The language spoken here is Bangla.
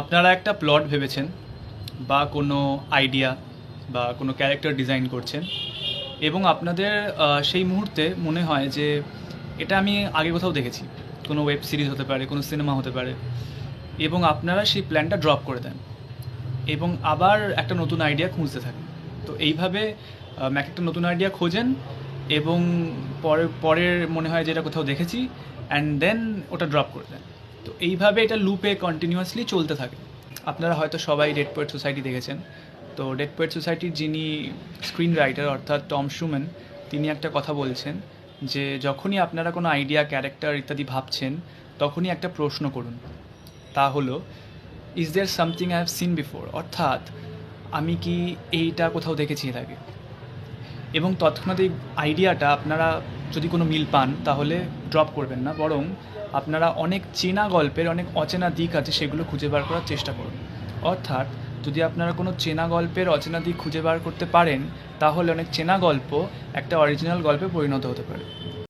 আপনারা একটা প্লট ভেবেছেন বা কোনো আইডিয়া বা কোনো ক্যারেক্টার ডিজাইন করছেন এবং আপনাদের সেই মুহূর্তে মনে হয় যে এটা আমি আগে কোথাও দেখেছি। কোনো ওয়েব সিরিজ হতে পারে, কোনো সিনেমা হতে পারে এবং আপনারা সেই প্ল্যানটা ড্রপ করে দেন এবং আবার একটা নতুন আইডিয়া খুঁজতে থাকেন। তো এইভাবে ম্যাক একটা নতুন আইডিয়া খোঁজেন এবং পরে, পরের মনে হয় যে এটা কোথাও দেখেছি অ্যান্ড দেন ওটা ড্রপ করে দেন। তো এইভাবে এটা লুপে কন্টিনিউয়াসলি চলতে থাকে। আপনারা হয়তো সবাই ডেড পোয়েট সোসাইটি দেখেছেন। তো ডেড পোয়েট সোসাইটির যিনি স্ক্রিন রাইটার অর্থাৎ টম সুমেন তিনি একটা কথা বলছেন যে, যখনই আপনারা কোনো আইডিয়া ক্যারেক্টার ইত্যাদি ভাবছেন, তখনই একটা প্রশ্ন করুন। তা হলো is there something I have seen before অর্থাৎ, আমি কি এইটা কোথাও দেখেছি এর আগে? এবং তৎক্ষণাৎ এই আইডিয়াটা আপনারা যদি কোনো মিল পান, তাহলে ড্রপ করবেন না। বরং আপনারা অনেক চেনা গল্পের, অনেক অচেনা দিক আছে, সেগুলো খুঁজে বার করার চেষ্টা করুন। অর্থাৎ যদি আপনারা কোনো চেনা গল্পের, অচেনা দিক খুঁজে বার করতে পারেন, তাহলে অনেক চেনা গল্প একটা অরিজিনাল গল্পে পরিণত হতে পারে।